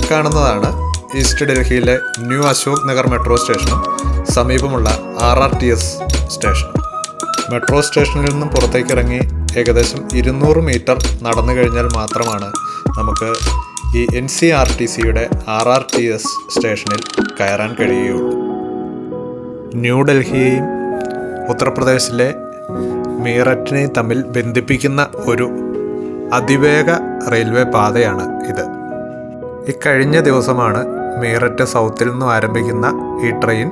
ഇക്കാണുന്നതാണ് east ഡൽഹിയിലെ new Ashok Nagar metro സ്റ്റേഷനും സമീപമുള്ള ആർ ആർ ടി എസ് സ്റ്റേഷനും. മെട്രോ സ്റ്റേഷനിൽ നിന്നും പുറത്തേക്ക് ഇറങ്ങി ഏകദേശം ഇരുന്നൂറ് മീറ്റർ നടന്നു കഴിഞ്ഞാൽ മാത്രമാണ് നമുക്ക് ഈ എൻ സി ആർ ടി സിയുടെ ആർ ആർ ടി എസ് സ്റ്റേഷനിൽ കയറാൻ കഴിയുകയുള്ളൂ. ന്യൂഡൽഹിയെയും ഉത്തർപ്രദേശിലെ മീററ്റിനെയും തമ്മിൽ ബന്ധിപ്പിക്കുന്ന ഒരു അതിവേഗ റെയിൽവേ പാതയാണ് ഇത്. ഇക്കഴിഞ്ഞ ദിവസമാണ് മീററ്റ് സൗത്തിൽ നിന്നും ആരംഭിക്കുന്ന ഈ ട്രെയിൻ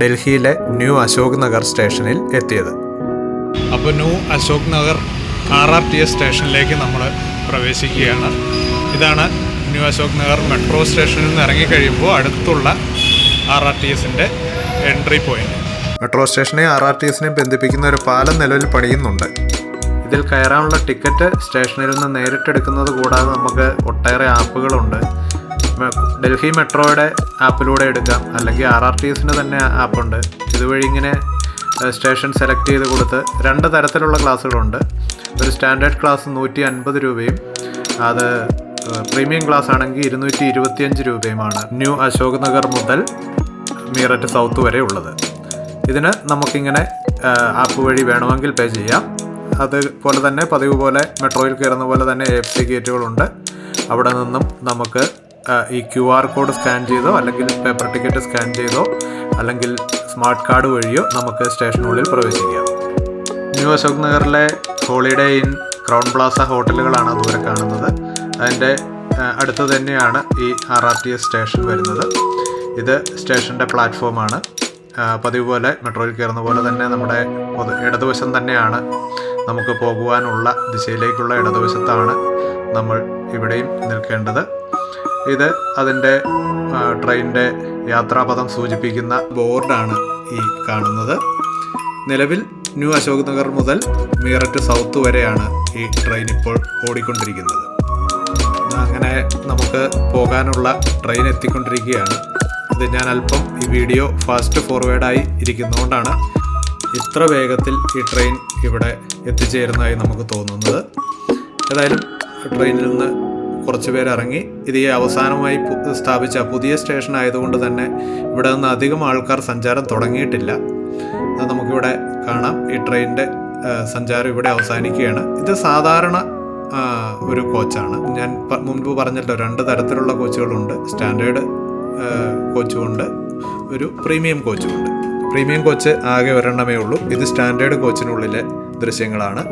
ഡൽഹിയിലെ ന്യൂ അശോക് നഗർ സ്റ്റേഷനിൽ എത്തിയത്. അപ്പോൾ new Ashok Nagar R R T S സ്റ്റേഷനിലേക്ക് നമ്മൾ പ്രവേശിക്കുകയാണ്. ഇതാണ് ന്യൂ അശോക് നഗർ മെട്രോ സ്റ്റേഷനിൽ നിന്ന് ഇറങ്ങിക്കഴിയുമ്പോൾ അടുത്തുള്ള ആർ ആർ ടി എസിന്റെ എൻട്രി പോയിന്റ്. മെട്രോ സ്റ്റേഷനെയും ആർ ആർ ടി എസിനെ ബന്ധിപ്പിക്കുന്ന ഒരു പാലം നിലവിൽ പണിയുന്നുണ്ട്. ഇതിൽ കയറാനുള്ള ടിക്കറ്റ് സ്റ്റേഷനിൽ നിന്ന് നേരിട്ടെടുക്കുന്നത് കൂടാതെ നമുക്ക് ഒട്ടേറെ ആപ്പുകളുണ്ട്. ഡൽഹി മെട്രോയുടെ ആപ്പിലൂടെ എടുക്കാം. അല്ലെങ്കിൽ ആർ ആർ ടി എസിന്റെ തന്നെ ആപ്പുണ്ട്. ഇതുവഴി ഇങ്ങനെ സ്റ്റേഷൻ സെലക്ട് ചെയ്ത് കൊടുത്ത് രണ്ട് തരത്തിലുള്ള ക്ലാസ്സുകളുണ്ട്. ഒരു സ്റ്റാൻഡേർഡ് ക്ലാസ് നൂറ്റി അൻപത് രൂപയും അത് പ്രീമിയം ക്ലാസ് ആണെങ്കിൽ ഇരുന്നൂറ്റി ഇരുപത്തിയഞ്ച് രൂപയുമാണ്. ന്യൂ അശോക് നഗർ മുതൽ മീററ്റ് സൗത്ത് വരെ ഉള്ളത്. ഇതിന് നമുക്കിങ്ങനെ ആപ്പ് വഴി വേണമെങ്കിൽ പേ ചെയ്യാം. അതുപോലെ തന്നെ പതിവ് പോലെ മെട്രോയിൽ കയറുന്ന പോലെ തന്നെ എ എഫ് സി ഗേറ്റുകളുണ്ട്. അവിടെ നിന്നും നമുക്ക് ഈ ക്യു ആർ കോഡ് സ്കാൻ ചെയ്തോ അല്ലെങ്കിൽ പേപ്പർ ടിക്കറ്റ് സ്കാൻ ചെയ്തോ അല്ലെങ്കിൽ സ്മാർട്ട് കാർഡ് വഴിയോ നമുക്ക് സ്റ്റേഷനുള്ളിൽ പ്രവേശിക്കാം. ന്യൂ അശോക് നഗറിലെ ഹോളിഡേ ഇൻ ക്രൗൺ പ്ലാസ ഹോട്ടലുകളാണ് ദൂരെ കാണുന്നത്. അതിന്റെ അടുത്ത് തന്നെയാണ് ഈ R R T S station വരുന്നത്. ഇത് സ്റ്റേഷന്റെ പ്ലാറ്റ്ഫോമാണ്. പതിവ് പോലെ മെട്രോയിൽ കയറുന്ന പോലെ തന്നെ നമ്മുടെ ഇടതുവശം തന്നെയാണ് നമുക്ക് പോകുവാനുള്ള ദിശയിലേക്കുള്ള ഇടതുവശത്താണ് നമ്മൾ ഇവിടെയും നിൽക്കേണ്ടത്. ഇത് അതിന്റെ ട്രെയിനിന്റെ യാത്രാപഥം സൂചിപ്പിക്കുന്ന ബോർഡാണ് ഈ കാണുന്നത്. നിലവിൽ ന്യൂ അശോക് നഗർ മുതൽ മീററ്റ് സൗത്ത് വരെയാണ് ഈ ട്രെയിൻ ഇപ്പോൾ ഓടിക്കൊണ്ടിരിക്കുന്നത്. അങ്ങനെ നമുക്ക് പോകാനുള്ള ട്രെയിൻ എത്തിക്കൊണ്ടിരിക്കുകയാണ്. ഇത് ഞാൻ അല്പം ഈ വീഡിയോ ഫാസ്റ്റ് ഫോർവേഡായി ഇരിക്കുന്നതുകൊണ്ടാണ് ഇത്ര വേഗത്തിൽ ഈ ട്രെയിൻ ഇവിടെ എത്തിച്ചേരുന്നതായി നമുക്ക് തോന്നുന്നത്. ഏതായാലും ട്രെയിനിൽ നിന്ന് കുറച്ച് പേര് ഇറങ്ങി. ഇത് ഈ അവസാനമായി സ്ഥാപിച്ച പുതിയ സ്റ്റേഷൻ ആയതുകൊണ്ട് തന്നെ ഇവിടെ നിന്ന് അധികം ആൾക്കാർ സഞ്ചാരം തുടങ്ങിയിട്ടില്ല. അത് നമുക്കിവിടെ കാണാം. ഈ ട്രെയിനിന്റെ സഞ്ചാരം ഇവിടെ അവസാനിക്കുകയാണ്. ഇത് സാധാരണ ഒരു കോച്ചാണ്. ഞാൻ മുൻപ് പറഞ്ഞല്ലോ രണ്ട് തരത്തിലുള്ള കോച്ചുകളുണ്ട്. സ്റ്റാൻഡേർഡ് കോച്ചുമുണ്ട് ഒരു പ്രീമിയം കോച്ചുമുണ്ട് പ്രീമിയം കോച്ച് ആകെ ഒരെണ്ണമേ ഉള്ളൂ. ഇത് സ്റ്റാൻഡേർഡ് കോച്ചിനുള്ളിലെ ദൃശ്യങ്ങളാണ്.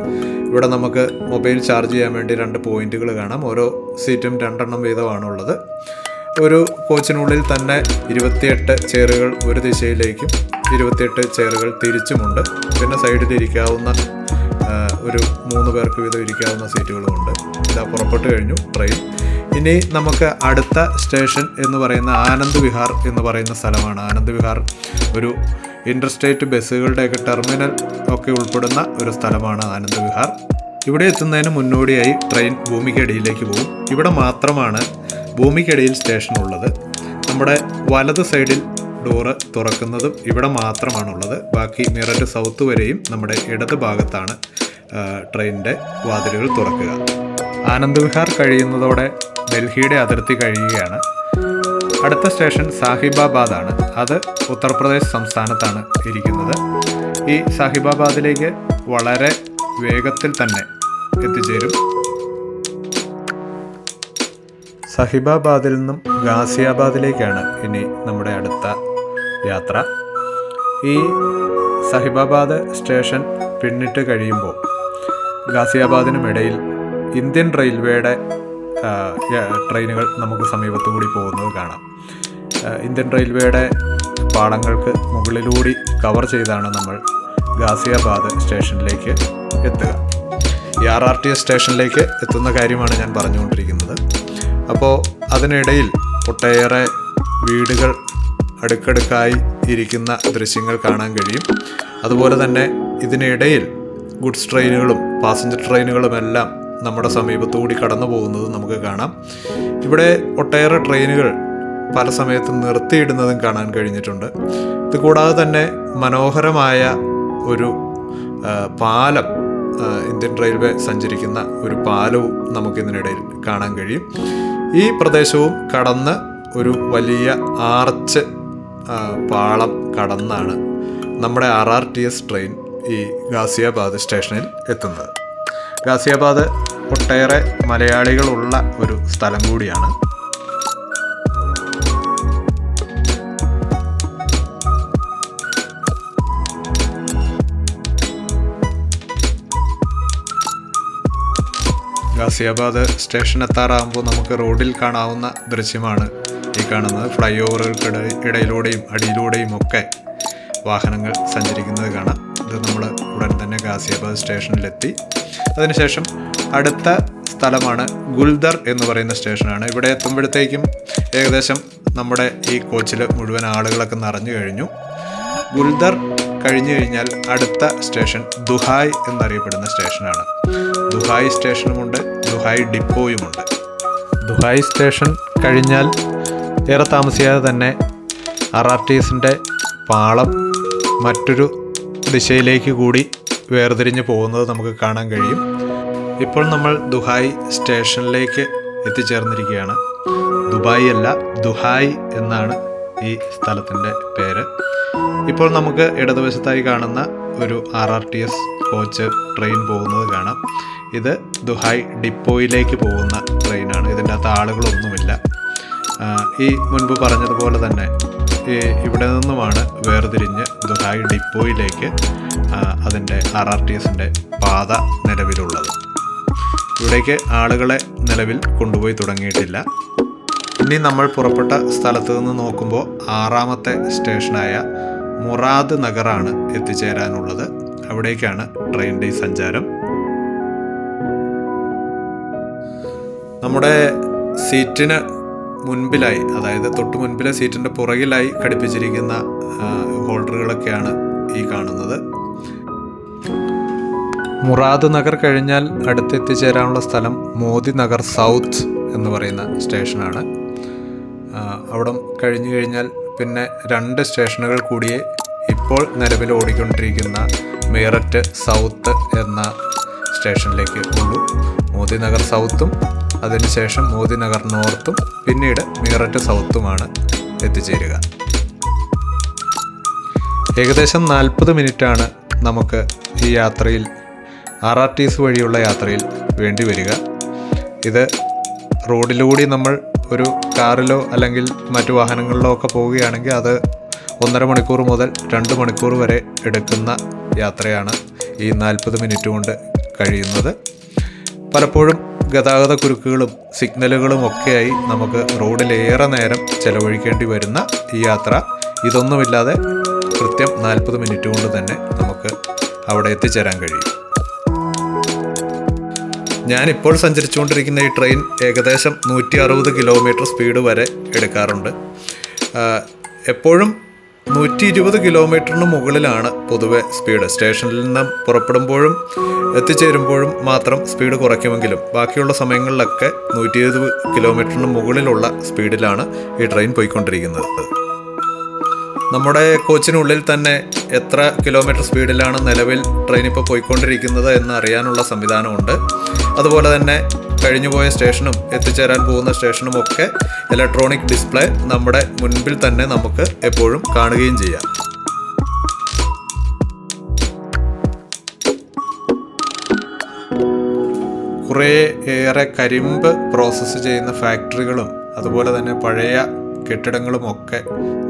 ഇവിടെ നമുക്ക് മൊബൈൽ ചാർജ് ചെയ്യാൻ വേണ്ടി രണ്ട് പോയിന്റുകൾ കാണാം. ഓരോ സീറ്റും രണ്ടെണ്ണം വീതമാണുള്ളത്. ഒരു കോച്ചിനുള്ളിൽ തന്നെ ഇരുപത്തിയെട്ട് ചെയറുകൾ ഒരു ദിശയിലേക്കും ഇരുപത്തിയെട്ട് ചെയറുകൾ തിരിച്ചുമുണ്ട്. പിന്നെ സൈഡിൽ ഇരിക്കാവുന്ന ഒരു മൂന്ന് പേർക്ക് വീതം ഇരിക്കാവുന്ന സീറ്റുകളുമുണ്ട് ഇതാ പുറപ്പെട്ടു കഴിഞ്ഞു ട്രെയിൻ. ഇനി നമുക്ക് അടുത്ത സ്റ്റേഷൻ എന്ന് പറയുന്ന ആനന്ദ് വിഹാർ എന്ന് പറയുന്ന സ്ഥലമാണ്. ആനന്ദ് വിഹാർ ഒരു ഇന്റർസ്റ്റേറ്റ് ബസ്സുകളുടെയൊക്കെ ടെർമിനൽ ഒക്കെ ഉൾപ്പെടുന്ന ഒരു സ്ഥലമാണ് ആനന്ദ് വിഹാർ ഇവിടെ എത്തുന്നതിന് മുന്നോടിയായി ട്രെയിൻ ഭൂമിക്കടിയിലേക്ക് പോകും. ഇവിടെ മാത്രമാണ് ഭൂമിക്കടിയിൽ സ്റ്റേഷൻ ഉള്ളത്. നമ്മുടെ വലത് സൈഡിൽ ഡോറ് തുറക്കുന്നതും ഇവിടെ മാത്രമാണുള്ളത്. ബാക്കി മിററ്റ് സൗത്ത് വരെയും നമ്മുടെ ഇടത് ഭാഗത്താണ് ട്രെയിനിന്റെ വാതിലുകൾ തുറക്കുക. ആനന്ദ് വിഹാർ കഴിയുന്നതോടെ ഡൽഹിയുടെ അതിർത്തി കഴിയുകയാണ്. അടുത്ത സ്റ്റേഷൻ സാഹിബാബാദ് ആണ് അത് ഉത്തർപ്രദേശ് സംസ്ഥാനത്താണ് ഇരിക്കുന്നത്. ഈ സാഹിബാബാദിലേക്ക് വളരെ വേഗത്തിൽ തന്നെ എത്തിച്ചേരും. സഹിബാബാദിൽ നിന്നും ഗാസിയാബാദിലേക്കാണ് ഇനി നമ്മുടെ അടുത്ത യാത്ര. ഈ സഹിബാബാദ് സ്റ്റേഷൻ പിന്നിട്ട് കഴിയുമ്പോൾ ഗാസിയാബാദിനും ഇടയിൽ ഇന്ത്യൻ റെയിൽവേയുടെ ട്രെയിനുകൾ നമുക്ക് സമീപത്തു കൂടി പോകുന്നത് കാണാം. ഇന്ത്യൻ റെയിൽവേയുടെ പാളങ്ങൾക്ക് മുകളിലൂടി കവർ ചെയ്താണ് നമ്മൾ ഗാസിയാബാദ് സ്റ്റേഷനിലേക്ക് എത്തുക. ഈ ആർ ആർ ടി എസ് സ്റ്റേഷനിലേക്ക് എത്തുന്ന കാര്യമാണ് ഞാൻ പറഞ്ഞുകൊണ്ടിരിക്കുന്നത്. അപ്പോൾ അതിനിടയിൽ ഒട്ടേറെ വീടുകൾ അടുക്കടുക്കായി ഇരിക്കുന്ന ദൃശ്യങ്ങൾ കാണാൻ കഴിയും. അതുപോലെ തന്നെ ഇതിനിടയിൽ ഗുഡ്സ് ട്രെയിനുകളും പാസഞ്ചർ ട്രെയിനുകളും എല്ലാം നമ്മുടെ സമീപത്തുകൂടി കടന്നു പോകുന്നത് നമുക്ക് കാണാം. ഇവിടെ ഒട്ടേറെ ട്രെയിനുകൾ പല സമയത്തും നിർത്തിയിടുന്നതും കാണാൻ കഴിഞ്ഞിട്ടുണ്ട്. ഇത് കൂടാതെ തന്നെ മനോഹരമായ ഒരു പാലം ഇന്ത്യൻ റെയിൽവേ സഞ്ചരിക്കുന്ന ഒരു പാലവും നമുക്കിതിനിടയിൽ കാണാൻ കഴിയും. ഈ പ്രദേശവും കടന്ന് ഒരു വലിയ ആർച്ച് പാളം കടന്നാണ് നമ്മുടെ R R T S train ഈ ഗാസിയാബാദ് സ്റ്റേഷനിൽ എത്തുന്നത്. ഗാസിയാബാദ് ഒട്ടേറെ മലയാളികളുള്ള ഒരു സ്ഥലം കൂടിയാണ്. ഗാസിയാബാദ് സ്റ്റേഷൻ എത്താറാകുമ്പോൾ നമുക്ക് റോഡിൽ കാണാവുന്ന ദൃശ്യമാണ് ഈ കാണുന്നത്. ഫ്ലൈ ഓവറുകൾക്കിട ഇടയിലൂടെയും അടിയിലൂടെയും ഒക്കെ വാഹനങ്ങൾ സഞ്ചരിക്കുന്നത് കാണാം. ഇത് നമ്മൾ ഉടൻ തന്നെ ഗാസിയാബാദ് സ്റ്റേഷനിലെത്തി. അതിനുശേഷം അടുത്ത സ്ഥലമാണ് ഗുൽദർ എന്ന് പറയുന്ന സ്റ്റേഷനാണ്. ഇവിടെ എത്തുമ്പോഴത്തേക്കും ഏകദേശം നമ്മുടെ ഈ കോച്ചിൽ മുഴുവൻ ആളുകളൊക്കെ നിറഞ്ഞു കഴിഞ്ഞു. ഗുൽദർ കഴിഞ്ഞു കഴിഞ്ഞാൽ അടുത്ത സ്റ്റേഷൻ ദുഹായ് എന്നറിയപ്പെടുന്ന സ്റ്റേഷനാണ്. ദുഹായ് സ്റ്റേഷനുമുണ്ട് ദുഹായ് ഡിപ്പോയുമുണ്ട്. ദുഹായ് സ്റ്റേഷൻ കഴിഞ്ഞാൽ ഏറെ താമസിയാതെ തന്നെ ആർ ആർ ടി എസിന്റെ പാളം മറ്റൊരു ദിശയിലേക്ക് കൂടി വേർതിരിഞ്ഞ് പോകുന്നത് നമുക്ക് കാണാൻ കഴിയും. ഇപ്പോൾ നമ്മൾ ദുഹായ് സ്റ്റേഷനിലേക്ക് എത്തിച്ചേർന്നിരിക്കുകയാണ്. ദുബായ് അല്ല ദുഹായ് എന്നാണ് ഈ സ്ഥലത്തിന്റെ പേര്. ഇപ്പോൾ നമുക്ക് ഇടതുവശത്തായി കാണുന്ന ഒരു R R T S coach train പോകുന്നത് കാണാം. ഇത് ദുഹായ് ഡിപ്പോയിലേക്ക് പോകുന്ന ട്രെയിനാണ്. ഇതിന്റെ അകത്ത് ആളുകളൊന്നുമില്ല. ഈ മുൻപ് പറഞ്ഞതുപോലെ തന്നെ ഇവിടെ നിന്നുമാണ് വേർതിരിഞ്ഞ് ദുഹായ് ഡിപ്പോയിലേക്ക് അതിന്റെ ആർ ആർ ടി എസിന്റെ പാത നിലവിലുള്ളത്. ഇവിടേക്ക് ആളുകളെ നിലവിൽ കൊണ്ടുപോയി തുടങ്ങിയിട്ടില്ല. ഇനി നമ്മൾ പുറപ്പെട്ട സ്ഥലത്ത് നിന്ന് നോക്കുമ്പോൾ ആറാമത്തെ സ്റ്റേഷനായ മുറാദ് നഗറാണ് എത്തിച്ചേരാനുള്ളത്. അവിടേക്കാണ് ട്രെയിനിന്റെ സഞ്ചാരം. നമ്മുടെ സീറ്റിന് മുൻപിലായി അതായത് തൊട്ട് മുൻപിലെ സീറ്റിന്റെ പുറകിലായി ഘടിപ്പിച്ചിരിക്കുന്ന ഹോൾഡറുകളൊക്കെയാണ് ഈ കാണുന്നത്. മുറാദ് നഗർ കഴിഞ്ഞാൽ അടുത്തെത്തിച്ചേരാനുള്ള സ്ഥലം മോദി നഗർ സൗത്ത് എന്ന് പറയുന്ന സ്റ്റേഷനാണ്. അവിടെ കഴിഞ്ഞു കഴിഞ്ഞാൽ പിന്നെ രണ്ട് സ്റ്റേഷനുകൾ കൂടിയേ ഇപ്പോൾ നിലവിൽ ഓടിക്കൊണ്ടിരിക്കുന്ന മീററ്റ് സൗത്ത് എന്ന സ്റ്റേഷനിലേക്ക് ഉള്ളൂ മോദി നഗർ സൗത്തും അതിനുശേഷം മോദി നഗർ നോർത്തും പിന്നീട് മീററ്റ് സൗത്തുമാണ് എത്തിച്ചേരുക. ഏകദേശം നാൽപ്പത് മിനിറ്റാണ് നമുക്ക് ഈ യാത്രയിൽ ആർ ആർ ടി എസ് വഴിയുള്ള യാത്രയിൽ വേണ്ടി വരിക. ഇത് റോഡിലൂടെ നമ്മൾ ഒരു കാറിലോ അല്ലെങ്കിൽ മറ്റു വാഹനങ്ങളിലോ ഒക്കെ പോവുകയാണെങ്കിൽ അത് ഒന്നര മണിക്കൂർ മുതൽ രണ്ട് മണിക്കൂർ വരെ എടുക്കുന്ന യാത്രയാണ് ഈ നാൽപ്പത് മിനിറ്റ് കൊണ്ട് കഴിയുന്നത്. പലപ്പോഴും ഗതാഗത കുരുക്കുകളും സിഗ്നലുകളും ഒക്കെയായി നമുക്ക് റോഡിലേറെ നേരം ചെലവഴിക്കേണ്ടി വരുന്ന ഈ യാത്ര. ഇതൊന്നുമില്ലാതെ കൃത്യം നാൽപ്പത് മിനിറ്റ് കൊണ്ട് തന്നെ നമുക്ക് അവിടെ എത്തിച്ചേരാൻ കഴിയും. ഞാനിപ്പോൾ സഞ്ചരിച്ചുകൊണ്ടിരിക്കുന്ന ഈ ട്രെയിൻ ഏകദേശം നൂറ്റി അറുപത് കിലോമീറ്റർ സ്പീഡ് വരെ എടുക്കാറുണ്ട്. എപ്പോഴും നൂറ്റി ഇരുപത് കിലോമീറ്ററിന് മുകളിലാണ് പൊതുവെ സ്പീഡ്. സ്റ്റേഷനിൽ നിന്ന് പുറപ്പെടുമ്പോഴും എത്തിച്ചേരുമ്പോഴും മാത്രം സ്പീഡ് കുറയ്ക്കുമെങ്കിലും ബാക്കിയുള്ള സമയങ്ങളിലൊക്കെ നൂറ്റി ഇരുപത് കിലോമീറ്ററിന് മുകളിലുള്ള സ്പീഡിലാണ് ഈ ട്രെയിൻ പോയിക്കൊണ്ടിരിക്കുന്നത്. നമ്മുടെ കോച്ചിനുള്ളിൽ തന്നെ എത്ര കിലോമീറ്റർ സ്പീഡിലാണ് നിലവിൽ ട്രെയിൻ ഇപ്പോൾ പോയിക്കൊണ്ടിരിക്കുന്നത് എന്ന് അറിയാനുള്ള സംവിധാനമുണ്ട്. അതുപോലെ തന്നെ കഴിഞ്ഞുപോയ സ്റ്റേഷനും എത്തിച്ചേരാൻ പോകുന്ന സ്റ്റേഷനും ഒക്കെ ഇലക്ട്രോണിക് ഡിസ്പ്ലേ നമ്മുടെ മുൻപിൽ തന്നെ നമുക്ക് എപ്പോഴും കാണുകയും ചെയ്യാം. കുറേ ഏറെ കരിമ്പ് പ്രോസസ്സ് ചെയ്യുന്ന ഫാക്ടറികളും അതുപോലെ തന്നെ പഴയ കെട്ടിടങ്ങളും ഒക്കെ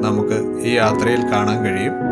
നമുക്ക് ഈ യാത്രയിൽ കാണാൻ കഴിയും.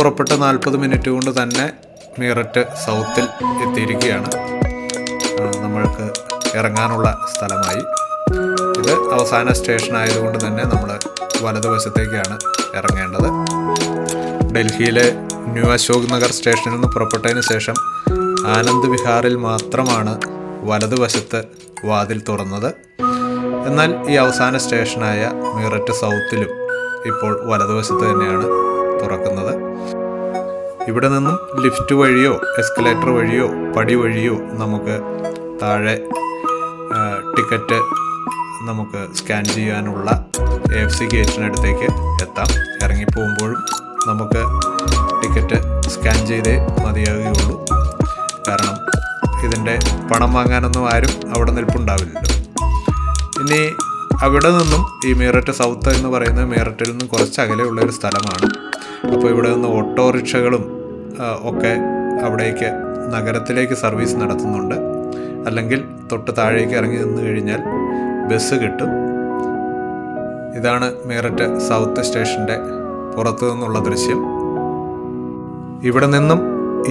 പുറപ്പെട്ട നാൽപ്പത് മിനിറ്റ് കൊണ്ട് തന്നെ മീററ്റ് സൗത്തിൽ എത്തിയിരിക്കുകയാണ്. നമ്മൾക്ക് ഇറങ്ങാനുള്ള സ്ഥലമായി. ഇത് അവസാന സ്റ്റേഷൻ ആയതുകൊണ്ട് തന്നെ നമ്മൾ വലതുവശത്തേക്കാണ് ഇറങ്ങേണ്ടത്. ഡൽഹിയിലെ ന്യൂ അശോക് നഗർ സ്റ്റേഷനിൽ നിന്ന് പുറപ്പെട്ടതിന് ശേഷം ആനന്ദ് വിഹാറിൽ മാത്രമാണ് വലതുവശത്ത് വാതിൽ തുറന്നത്. എന്നാൽ ഈ അവസാന സ്റ്റേഷനായ മീററ്റ് സൗത്തിലും ഇപ്പോൾ വലതുവശത്ത് തന്നെയാണ് തുറക്കുന്നത്. ഇവിടെ നിന്നും ലിഫ്റ്റ് വഴിയോ എസ്കലേറ്റർ വഴിയോ പടി വഴിയോ നമുക്ക് താഴെ ടിക്കറ്റ് നമുക്ക് സ്കാൻ ചെയ്യാനുള്ള എ എഫ് സി ഗേറ്റിനടുത്തേക്ക് എത്താം. ഇറങ്ങിപ്പോകുമ്പോഴും നമുക്ക് ടിക്കറ്റ് സ്കാൻ ചെയ്തേ മതിയാകുകയുള്ളൂ. കാരണം ഇതിന്റെ പണം വാങ്ങാനൊന്നും ആരും അവിടെ നിൽപ്പുണ്ടാവില്ലല്ലോ. ഇനി അവിടെ നിന്നും ഈ മീററ്റ് സൗത്ത് എന്ന് പറയുന്നത് മീററ്റിൽ നിന്നും കുറച്ച് അകലെയുള്ള ഒരു സ്ഥലമാണ്. അപ്പോൾ ഇവിടെ നിന്ന് ഓട്ടോറിക്ഷകളും ഒക്കെ അവിടേക്ക് നഗരത്തിലേക്ക് സർവീസ് നടത്തുന്നുണ്ട്. അല്ലെങ്കിൽ തൊട്ട് താഴേക്ക് ഇറങ്ങി നിന്ന് കഴിഞ്ഞാൽ ബസ് കിട്ടും. ഇതാണ് മീററ്റ് സൗത്ത് സ്റ്റേഷന്റെ പുറത്തു നിന്നുള്ള ദൃശ്യം. ഇവിടെ നിന്നും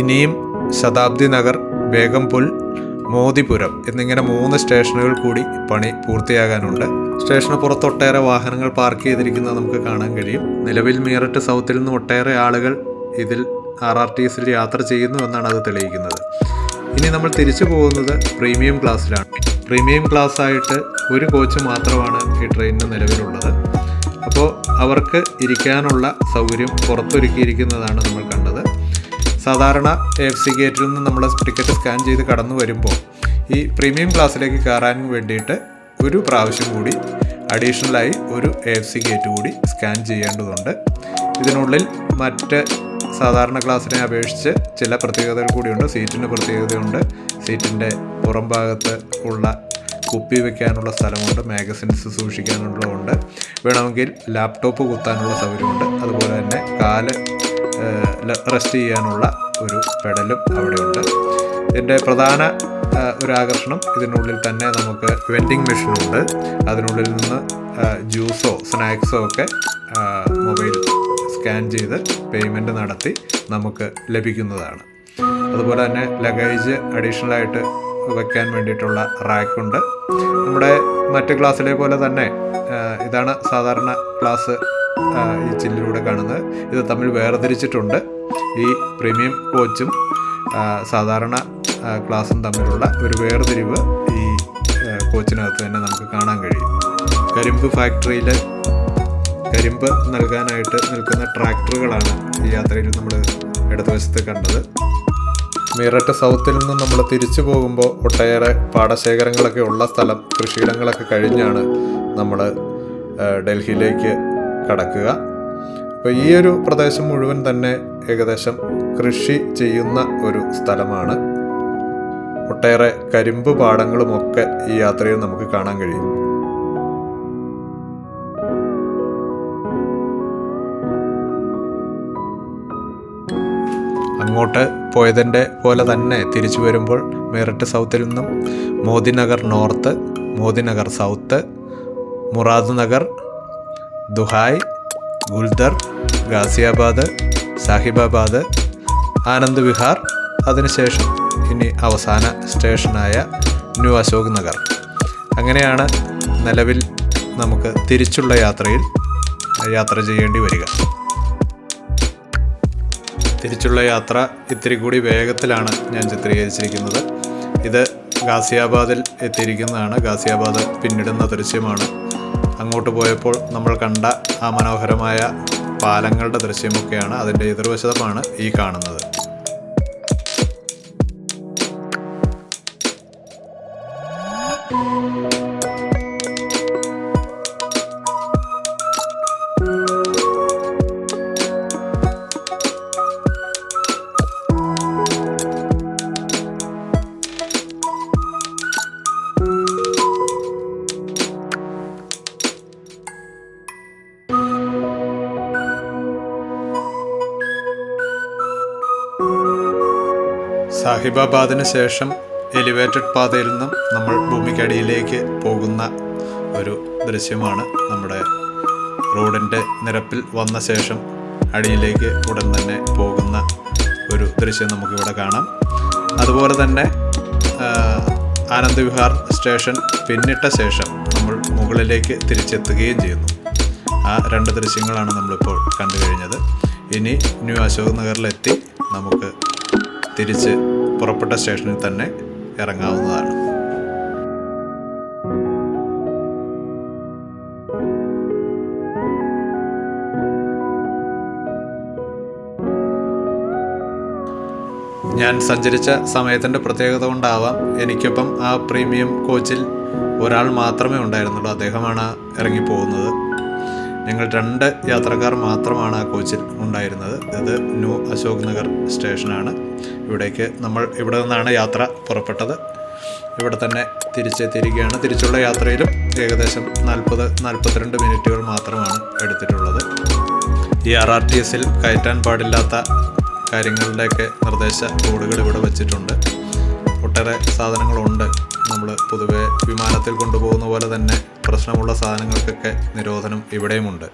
ഇനിയും ശതാബ്ദി നഗർ ബേഗംപുൽ മോദിപുരം എന്നിങ്ങനെ മൂന്ന് സ്റ്റേഷനുകൾ കൂടി പണി പൂർത്തിയാകാനുണ്ട്. സ്റ്റേഷന് പുറത്ത് ഒട്ടേറെ വാഹനങ്ങൾ പാർക്ക് ചെയ്തിരിക്കുന്നത് നമുക്ക് കാണാൻ കഴിയും. നിലവിൽ മീററ്റ് സൗത്തിൽ നിന്ന് ഒട്ടേറെ ആളുകൾ ഇതിൽ ആർ ആർ ടി എസിൽ യാത്ര ചെയ്യുന്നു എന്നാണ് അത് തെളിയിക്കുന്നത്. ഇനി നമ്മൾ തിരിച്ചു പോകുന്നത് പ്രീമിയം ക്ലാസ്സിലാണ്. പ്രീമിയം ക്ലാസ് ആയിട്ട് ഒരു കോച്ച് മാത്രമാണ് ഈ ട്രെയിനിന് നിലവിലുള്ളത്. അപ്പോൾ അവർക്ക് ഇരിക്കാനുള്ള സൗകര്യം പുറത്തൊരുക്കിയിരിക്കുന്നതാണ് നമ്മൾ കണ്ടത്. സാധാരണ എഫ് സി ഗേറ്റിൽ നിന്ന് നമ്മൾ ടിക്കറ്റ് സ്കാൻ ചെയ്ത് കടന്നു വരുമ്പോൾ ഈ പ്രീമിയം ക്ലാസ്സിലേക്ക് കയറാൻ വേണ്ടിയിട്ട് ഒരു പ്രാവശ്യം കൂടി അഡീഷണലായി ഒരു എഫ് സി ഗേറ്റ് കൂടി സ്കാൻ ചെയ്യേണ്ടതുണ്ട്. ഇതിനുള്ളിൽ മറ്റ് സാധാരണ ക്ലാസ്സിനെ അപേക്ഷിച്ച് ചില പ്രത്യേകതകൾ കൂടിയുണ്ട്. സീറ്റിന് പ്രത്യേകതയുണ്ട്. സീറ്റിന്റെ പുറം ഭാഗത്ത് ഉള്ള കുപ്പി വെക്കാനുള്ള സ്ഥലമുണ്ട്. മാഗസിൻസ് സൂക്ഷിക്കാനുള്ളതുണ്ട്. വേണമെങ്കിൽ ലാപ്ടോപ്പ് കുത്താനുള്ള സൗകര്യമുണ്ട്. അതുപോലെ തന്നെ കാൽ റെസ്റ്റ് ചെയ്യാനുള്ള ഒരു പെഡലും അവിടെയുണ്ട്. ഇതിന്റെ പ്രധാന ഒരു ആകർഷണം ഇതിനുള്ളിൽ തന്നെ നമുക്ക് വെൻഡിങ് മെഷീനുണ്ട്. അതിനുള്ളിൽ നിന്ന് ജ്യൂസോ സ്നാക്സോ ഒക്കെ മൊബൈൽ സ്കാൻ ചെയ്ത് പേയ്മെന്റ് നടത്തി നമുക്ക് ലഭിക്കുന്നതാണ്. അതുപോലെ തന്നെ ലഗേജ് അഡീഷണലായിട്ട് വയ്ക്കാൻ വേണ്ടിയിട്ടുള്ള റാക്കുണ്ട് നമ്മുടെ മറ്റ് ക്ലാസ്സിലെ പോലെ തന്നെ ഇതാണ് സാധാരണ ക്ലാസ് ഈ ചില്ലിലൂടെ കാണുന്നത്. ഇത് തമ്മിൽ വേർതിരിച്ചിട്ടുണ്ട്. ഈ പ്രീമിയം കോച്ചും സാധാരണ ക്ലാസ്സും തമ്മിലുള്ള ഒരു വേർതിരിവ് ഈ കോച്ചിനകത്ത് തന്നെ നമുക്ക് കാണാൻ കഴിയും. കരിമ്പ് ഫാക്ടറിയിൽ കരിമ്പ് നൽകാനായിട്ട് നിൽക്കുന്ന ട്രാക്ടറുകളാണ് ഈ യാത്രയിൽ നമ്മൾ ഇടതുവശത്ത് കണ്ടത്. മീററ്റ് സൗത്തിൽ നിന്ന് നമ്മൾ തിരിച്ചു പോകുമ്പോൾ ഒട്ടേറെ പാടശേഖരങ്ങളൊക്കെ ഉള്ള സ്ഥലം കൃഷിയിടങ്ങളൊക്കെ കഴിഞ്ഞാണ് നമ്മൾ ഡൽഹിയിലേക്ക് കടക്കുക. അപ്പോൾ ഈ ഒരു പ്രദേശം മുഴുവൻ തന്നെ ഏകദേശം കൃഷി ചെയ്യുന്ന ഒരു സ്ഥലമാണ്. ഒട്ടേറെ കരിമ്പ് പാടങ്ങളുമൊക്കെ ഈ യാത്രയിൽ നമുക്ക് കാണാൻ കഴിയും. അങ്ങോട്ട് പോയതിന്റെ പോലെ തന്നെ തിരിച്ചു വരുമ്പോൾ മേറിട്ട് സൗത്തിൽ നിന്നും മോദിനഗർ നോർത്ത് മോദിനഗർ സൗത്ത് മുറാദ് നഗർ ദുഹായ് ഗുൽദർ ഗാസിയാബാദ് സാഹിബാബാദ് ആനന്ദ് വിഹാർ അതിനുശേഷം ഇനി അവസാന സ്റ്റേഷനായ ന്യൂ അശോക് നഗർ. അങ്ങനെയാണ് നിലവിൽ നമുക്ക് തിരിച്ചുള്ള യാത്രയിൽ യാത്ര ചെയ്യേണ്ടി വരിക. തിരിച്ചുള്ള യാത്ര ഇത്തിരി കൂടി വേഗത്തിലാണ് ഞാൻ ചിത്രീകരിച്ചിരിക്കുന്നത്. ഇത് ഗാസിയാബാദിൽ എത്തിയിരിക്കുന്നതാണ്. ഗാസിയാബാദ് പിന്നിടുന്ന ദൃശ്യമാണ്. അങ്ങോട്ട് പോയപ്പോൾ നമ്മൾ കണ്ട ആ മനോഹരമായ പാലങ്ങളുടെ ദൃശ്യമൊക്കെയാണ് അതിന്റെ എതിർവശമാണ് ഈ കാണുന്നത്. സാഹിബാബാദിന് ശേഷം എലിവേറ്റഡ് പാതയിൽ നിന്നും നമ്മൾ ഭൂമിക്കടിയിലേക്ക് പോകുന്ന ഒരു ദൃശ്യമാണ് നമ്മുടെ റോഡിന്റെ നിരപ്പിൽ വന്ന ശേഷം അടിയിലേക്ക് ഉടൻ തന്നെ പോകുന്ന ഒരു ദൃശ്യം നമുക്കിവിടെ കാണാം. അതുപോലെ തന്നെ ആനന്ദ് വിഹാർ സ്റ്റേഷൻ പിന്നിട്ട ശേഷം നമ്മൾ മുകളിലേക്ക് തിരിച്ചെത്തുകയും ചെയ്യുന്നു. ആ രണ്ട് ദൃശ്യങ്ങളാണ് നമ്മളിപ്പോൾ കണ്ടു കഴിഞ്ഞത് ഇനി ന്യൂ അശോക് നഗറിലെത്തി നമുക്ക് തിരിച്ച് പുറപ്പെട്ട സ്റ്റേഷനിൽ തന്നെ ഇറങ്ങാവുന്നതാണ്. ഞാൻ സഞ്ചരിച്ച സമയത്തിന്റെ പ്രത്യേകത കൊണ്ടാവാം എനിക്കൊപ്പം ആ പ്രീമിയം കോച്ചിൽ ഒരാൾ മാത്രമേ ഉണ്ടായിരുന്നുള്ളൂ. അദ്ദേഹമാണ് ഇറങ്ങിപ്പോകുന്നത്. ഞങ്ങൾ രണ്ട് യാത്രക്കാർ മാത്രമാണ് ആ കോച്ചിൽ ഉണ്ടായിരുന്നത്. ഇത് ന്യൂ അശോക് നഗർ സ്റ്റേഷനാണ്. ഇവിടേക്ക് നമ്മൾ ഇവിടെ നിന്നാണ് യാത്ര പുറപ്പെട്ടത്. ഇവിടെ തന്നെ തിരിച്ചെത്തിയിരിക്കുകയാണ്. തിരിച്ചുള്ള യാത്രയിലും ഏകദേശം നാൽപ്പത് നാൽപ്പത്തിരണ്ട് മിനിറ്റുകൾ മാത്രമാണ് എടുത്തിട്ടുള്ളത്. ഈ ആർ ആർ ടി എസിൽ കയറ്റാൻ പാടില്ലാത്ത കാര്യങ്ങളുടെയൊക്കെ നിർദ്ദേശ ബോർഡുകൾ ഇവിടെ വച്ചിട്ടുണ്ട്. ഒട്ടേറെ സാധനങ്ങളുണ്ട്. നമ്മൾ പൊതുവേ വിമാനത്തിൽ കൊണ്ടുപോകുന്ന പോലെ തന്നെ പ്രശ്നമുള്ള സാധനങ്ങൾക്കൊക്കെ നിരോധനം ഇവിടെയുമുണ്ട്.